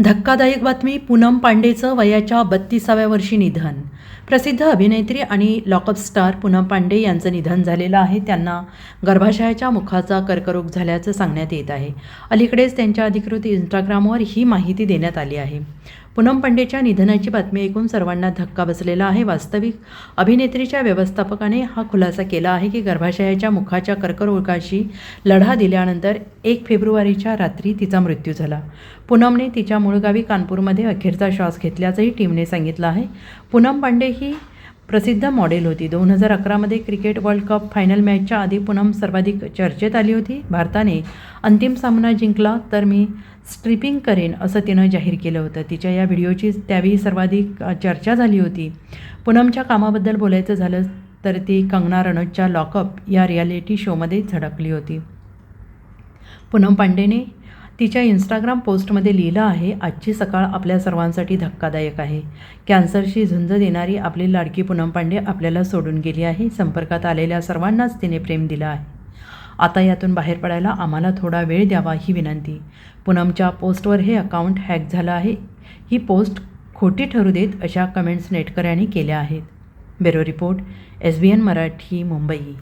धक्कादायक बातमी पूनम पांडेचं वयाच्या बत्तीसाव्या वर्षी निधन प्रसिद्ध अभिनेत्री आणि लॉकअप स्टार पूनम पांडे यांचं निधन झालेलं आहे. त्यांना गर्भाशयाच्या मुखाचा कर्करोग झाल्याचं सांगण्यात येत आहे. अलीकडेच त्यांच्या अधिकृत इंस्टाग्रामवर ही माहिती देण्यात आली आहे. पूनम पांडेच्या निधनाची बातमी ऐकून सर्वांना धक्का बसलेला आहे. वास्तविक अभिनेत्रीच्या व्यवस्थापकाने हा खुलासा केला आहे की गर्भाशयाच्या मुखाच्या कर्करोगाशी लढा दिल्यानंतर एक फेब्रुवारीच्या रात्री तिचा मृत्यू झाला. पूनमने तिच्या मूळ गावी कानपूरमध्ये अखेरचा श्वास घेतल्याचंही टीमने सांगितलं आहे. पूनम पांडे ही प्रसिद्ध मॉडेल होती. दोन हजार अकरामध्ये क्रिकेट वर्ल्ड कप फायनल मॅचच्या आधी पूनम सर्वाधिक चर्चेत आली होती. भारताने अंतिम सामना जिंकला तर मी स्ट्रिपिंग करेन असं तिनं जाहीर केलं होतं. तिच्या या व्हिडिओची त्यावेळी सर्वाधिक चर्चा झाली होती. पूनमच्या कामाबद्दल बोलायचं झालं तर ती कंगना रनौतच्या लॉकअप या रियालिटी शोमध्ये झडकली होती. पूनम पांडेने तिच्या इंस्टाग्राम पोस्टमध्ये लिहिलं आहे आजची सकाळ आपल्या सर्वांसाठी धक्कादायक आहे. कॅन्सरशी झुंज देणारी आपली लाडकी पूनम पांडे आपल्याला सोडून गेली आहे. संपर्कात आलेल्या सर्वांनाच तिने प्रेम दिलं आहे. आता यातून बाहेर पडायला आम्हाला थोडा वेळ द्यावा ही विनंती. पूनमच्या पोस्टवर हे अकाउंट हॅक झालं आहे. ही पोस्ट खोटी ठरू देत अशा कमेंट्स नेटकऱ्यांनी केल्या आहेत. Bureau report S B N Marathi Mumbai.